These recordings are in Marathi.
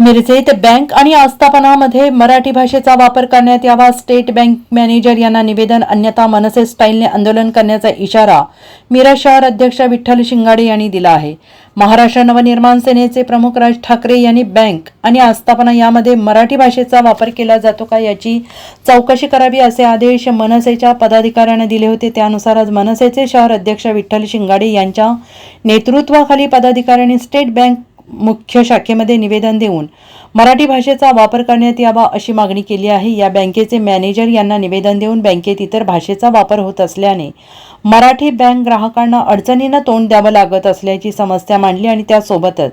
मिरजेत बँक आणि आस्थापनामध्ये मराठी भाषेचा वापर करण्यात यावा स्टेट बँक मॅनेजर यांना निवेदन अन्यथा मनसे स्टाईलने आंदोलन करण्याचा इशारा मिरज शहर अध्यक्ष विठ्ठल शिंगाडे यांनी दिला आहे. महाराष्ट्र नवनिर्माण सेनेचे प्रमुख राज ठाकरे यांनी बँक आणि आस्थापना यामध्ये मराठी भाषेचा वापर केला जातो का याची चौकशी करावी असे आदेश मनसेच्या पदाधिकाऱ्यांना दिले होते. त्यानुसार आज मनसेचे शहर अध्यक्ष विठ्ठल शिंगाडे यांच्या नेतृत्वाखाली पदाधिकाऱ्यांनी स्टेट बँक मुख्य शाखेमध्ये निवेदन देऊन मराठी भाषेचा वापर करण्यात यावा अशी मागणी केली आहे. या बँकेचे मॅनेजर यांना निवेदन देऊन बँकेत इतर भाषेचा वापर होत असल्याने मराठी बँक ग्राहकांना अडचणींना तोंड द्यावं लागत असल्याची समस्या मांडली आणि त्यासोबतच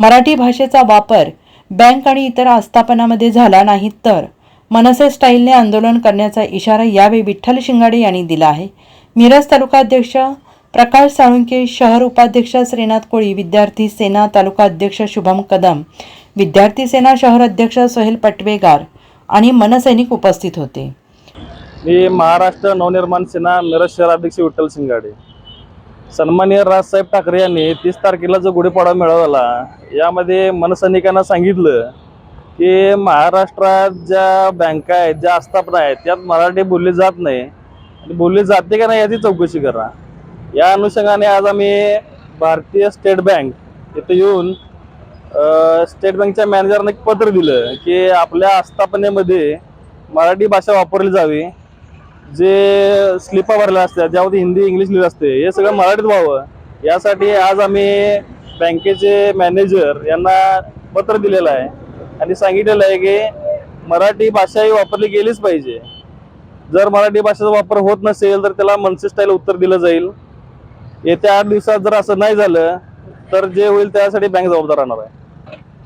मराठी भाषेचा वापर बँक आणि इतर आस्थापनामध्ये झाला नाही तर मनसे स्टाईलने आंदोलन करण्याचा इशारा यावेळी विठ्ठल शिंगाडे यांनी दिला आहे. मिरज तालुका अध्यक्ष प्रकाश साळुंके शहर उपाध्यक्ष श्रीनाथ कोळी विद्यार्थी सेना तालुका अध्यक्ष शुभम कदम विद्यार्थी सेना शहर अध्यक्ष सोहेल पटवेगार आणि मनसैनिक उपस्थित होते. मी महाराष्ट्र नवनिर्माण सेना मिरज शहराध्यक्ष विठ्ठल सिंगाडे सन्मान्य राजसाहेब ठाकरे यांनी तीस तारखेला जो गुढीपाडवा मेळावा झाला यामध्ये मनसैनिकांना सांगितलं की महाराष्ट्रात ज्या बँका आहेत ज्या आस्थापना आहेत त्यात मराठी बोलली जात नाही. आणि बोलली जाते का नाही याची चौकशी करा. या अनुषंगाने आज आम्ही भारतीय स्टेट बँक इथं येऊन स्टेट बँकच्या मॅनेजरने एक पत्र दिलं की आपल्या आस्थापनेमध्ये मराठी भाषा वापरली जावी जे स्लिपा भरल्या असतात ज्यामध्ये हिंदी इंग्लिश लिहिलं असते हे सगळं मराठीत व्हावं. यासाठी आज आम्ही बँकेचे मॅनेजर यांना पत्र दिलेलं आहे आणि सांगितलेलं आहे की मराठी भाषा ही वापरली गेलीच पाहिजे. जर मराठी भाषेचा वापर होत नसेल तर त्याला मनसे स्टाईल उत्तर दिलं जाईल. येत्या आठ दिवसात जर असं नाही झालं तर जे होईल त्यासाठी बँक जबाबदार राहणार आहे.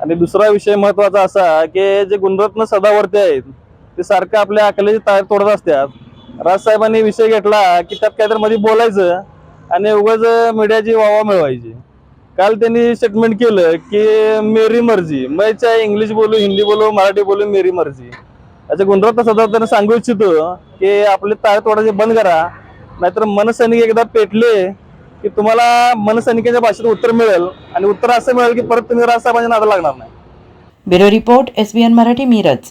आणि दुसरा विषय महत्त्वाचा असा की जे गुणरत्न सदावर्ती आहेत ते सारखं आपल्या अकलेची तार तोडत असतात. राजसाहेबांनी विषय घेतला की त्यात काहीतरी मध्ये बोलायचं आणि उगाच मीडियाची वावा मिळवायची. काल त्यांनी स्टेटमेंट केलं की मेरी मर्जी मैच्या इंग्लिश बोलू हिंदी बोलू मराठी बोलू मेरी मर्जी. याचे गुणरत्न सदावर्तींना सांगू इच्छितो की आपले तार तोडायचे बंद करा नाहीतर मनसैनिक एकदा पेटले की तुम्हाला मनसैनिकाच्या भाषेत उत्तर मिळेल आणि उत्तर असं मिळेल की परत तुम्ही राजसाहेबांच्या नादा लागणार नाही. Bureau report S Marathi Miraj.